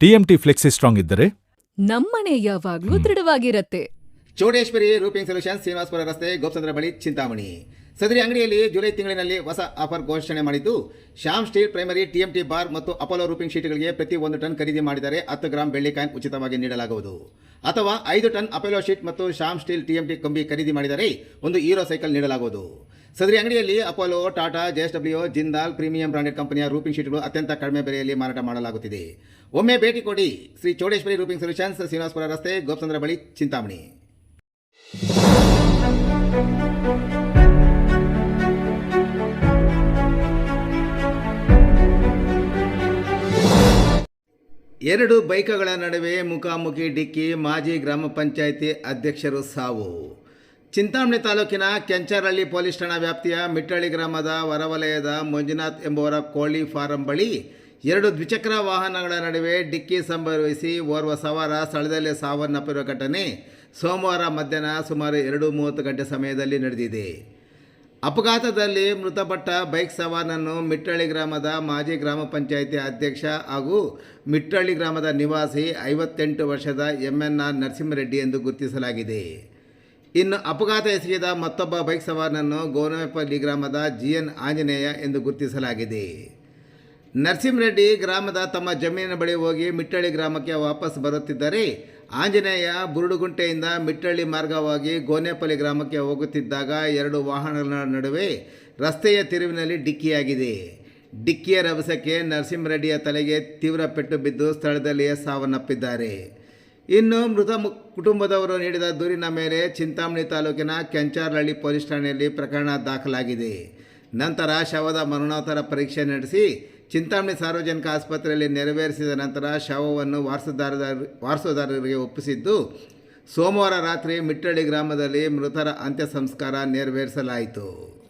T M T flexi strong ಇದ್ದರೆ? ನಮ್ಮನೆ ಯಾವಾಗಲೂ ದೃಢವಾಗಿರತ್ತೆ. ಚೌಡೇಶ್ವರಿ ರೂಪಿಂಗ್ ಸೊಲ್ಯೂಷನ್ ಶ್ರೀನಿವಾಸಪುರ ರಸ್ತೆ ಗೋಪಚಂದ್ರ ಬಳಿ ಚಿಂತಾಮಣಿ. ಸದರಿ ಅಂಗಡಿಯಲ್ಲಿ ಜುಲೈ ತಿಂಗಳಿನಲ್ಲಿ ಹೊಸ ಆಫರ್ ಘೋಷಣೆ ಮಾಡಿದ್ದು, Shyam steel primary TMT bar ಮತ್ತು ಅಪೋಲೋ ರೂಪಿಂಗ್ ಶೀಟ್ಗಳಿಗೆ ಪ್ರತಿ ಒಂದು ಟನ್ ಖರೀದಿ ಮಾಡಿದರೆ ಹತ್ತು ಗ್ರಾಂ ಬೆಳ್ಳಿ ಕಾಯಿನ್ ಉಚಿತವಾಗಿ ನೀಡಲಾಗುವುದು. ಅಥವಾ ಐದು ಟನ್ ಅಪೋಲೋ ಶೀಟ್ ಮತ್ತು ಶ್ಯಾಮ್ ಸ್ಟೀಲ್ ಟಿಎಂಟಿ ಕಂಬಿ ಖರೀದಿ ಮಾಡಿದರೆ ಒಂದು ಹೀರೋ ಸೈಕಲ್ ನೀಡಲಾಗುವುದು. ಸದರಿ ಅಂಗಡಿಯಲ್ಲಿ Apollo, Tata JSW Jindal premium branded ಕಂಪನಿಯ ರೂಪಿಂಗ್ ಶೀಟ್ಗಳು ಅತ್ಯಂತ ಕಡಿಮೆ ಬೆಲೆಯಲ್ಲಿ ಮಾರಾಟ ಮಾಡಲಾಗುತ್ತಿದೆ. ಒಮ್ಮೆ ಭೇಟಿ ಕೊಡಿ, ಶ್ರೀ ಚೌಡೇಶ್ವರಿ ರೂಪಿಂಗ್ ಸೊಲ್ಯೂಷನ್ಸ್, ಶ್ರೀನಿವಾಸಪುರ ರಸ್ತೆ, ಗೋಪಚಂದ್ರ ಬಳಿ, ಚಿಂತಾಮಣಿ. ಎರಡು ಬೈಕ್ಗಳ ನಡುವೆ ಮುಖಾಮುಖಿ ಡಿಕ್ಕಿ ಮಾಜಿ ಗ್ರಾಮ ಪಂಚಾಯಿತಿ ಅಧ್ಯಕ್ಷರು ಸಾವು. ಚಿಂತಾಮಣಿ ತಾಲೂಕಿನ ಕೆಂಚರಹಳ್ಳಿ ಪೊಲೀಸ್ ಠಾಣಾ ವ್ಯಾಪ್ತಿಯ ಮಿಟ್ಟಳ್ಳಿ ಗ್ರಾಮದ ಹೊರವಲಯದ ಮಂಜುನಾಥ್ ಎಂಬುವರ ಕೋಳಿ ಫಾರಂ ಬಳಿ ಎರಡು ದ್ವಿಚಕ್ರ ವಾಹನಗಳ ನಡುವೆ ಡಿಕ್ಕಿ ಸಂಭವಿಸಿ ಓರ್ವ ಸವಾರ ಸ್ಥಳದಲ್ಲೇ ಸಾವನ್ನಪ್ಪಿರುವ ಘಟನೆ ಸೋಮವಾರ ಮಧ್ಯಾಹ್ನ ಸುಮಾರು ಎರಡು ಮೂವತ್ತು ಗಂಟೆ ಸಮಯದಲ್ಲಿ ನಡೆದಿದೆ. ಅಪಘಾತದಲ್ಲಿ ಮೃತಪಟ್ಟ ಬೈಕ್ ಸವಾರನನ್ನು ಮಿಟ್ಟಳ್ಳಿ ಗ್ರಾಮದ ಮಾಜಿ ಗ್ರಾಮ ಪಂಚಾಯಿತಿ ಅಧ್ಯಕ್ಷ ಹಾಗೂ ಮಿಟ್ಟಳ್ಳಿ ಗ್ರಾಮದ ನಿವಾಸಿ ಐವತ್ತೆಂಟು ವರ್ಷದ ಎಂ ಎನ್ ಆರ್ ನರಸಿಂಹರೆಡ್ಡಿ ಎಂದು ಗುರುತಿಸಲಾಗಿದೆ. ಇನ್ನು ಅಪಘಾತ ಎಸಗಿದ ಮತ್ತೊಬ್ಬ ಬೈಕ್ ಸವಾರನನ್ನು ಗೋನವೆಪಲ್ಲಿ ಗ್ರಾಮದ ಜಿ ಎನ್ ಆಂಜನೇಯ ಎಂದು ಗುರುತಿಸಲಾಗಿದೆ. ನರಸಿಂಹರೆಡ್ಡಿ ಗ್ರಾಮದ ತಮ್ಮ ಜಮೀನಿನ ಬಳಿ ಹೋಗಿ ಮಿಟ್ಟಳ್ಳಿ ಗ್ರಾಮಕ್ಕೆ ವಾಪಸ್ ಬರುತ್ತಿದ್ದರೆ ಆಂಜನೇಯ ಬುರುಡುಗುಂಟೆಯಿಂದ ಮಿಟ್ಟಳ್ಳಿ ಮಾರ್ಗವಾಗಿ ಗೋನೆಪಲ್ಲಿ ಗ್ರಾಮಕ್ಕೆ ಹೋಗುತ್ತಿದ್ದಾಗ ಎರಡು ವಾಹನಗಳ ನಡುವೆ ರಸ್ತೆಯ ತಿರುವಿನಲ್ಲಿ ಡಿಕ್ಕಿಯಾಗಿದೆ. ಡಿಕ್ಕಿಯ ರಭಸಕ್ಕೆ ನರಸಿಂಹರೆಡ್ಡಿಯ ತಲೆಗೆ ತೀವ್ರ ಪೆಟ್ಟು ಬಿದ್ದು ಸ್ಥಳದಲ್ಲಿಯೇ ಸಾವನ್ನಪ್ಪಿದ್ದಾರೆ. ಇನ್ನು ಮೃತ ಕುಟುಂಬದವರು ನೀಡಿದ ದೂರಿನ ಮೇಲೆ ಚಿಂತಾಮಣಿ ತಾಲೂಕಿನ ಕೆಂಚಾರಹಳ್ಳಿ ಪೊಲೀಸ್ ಠಾಣೆಯಲ್ಲಿ ಪ್ರಕರಣ ದಾಖಲಾಗಿದೆ. ನಂತರ ಶವದ ಮರಣೋತ್ತರ ಪರೀಕ್ಷೆ ನಡೆಸಿ ಚಿಂತಾಮಣಿ ಸಾರ್ವಜನಿಕ ಆಸ್ಪತ್ರೆಯಲ್ಲಿ ನೆರವೇರಿಸಿದ ನಂತರ ಶವವನ್ನು ವಾರಸುದಾರದ ವಾರಸುದಾರರಿಗೆ ಒಪ್ಪಿಸಿದ್ದು, ಸೋಮವಾರ ರಾತ್ರಿ ಮಿಟ್ಟಳ್ಳಿ ಗ್ರಾಮದಲ್ಲಿ ಮೃತರ ಅಂತ್ಯ ಸಂಸ್ಕಾರ ನೆರವೇರಿಸಲಾಯಿತು.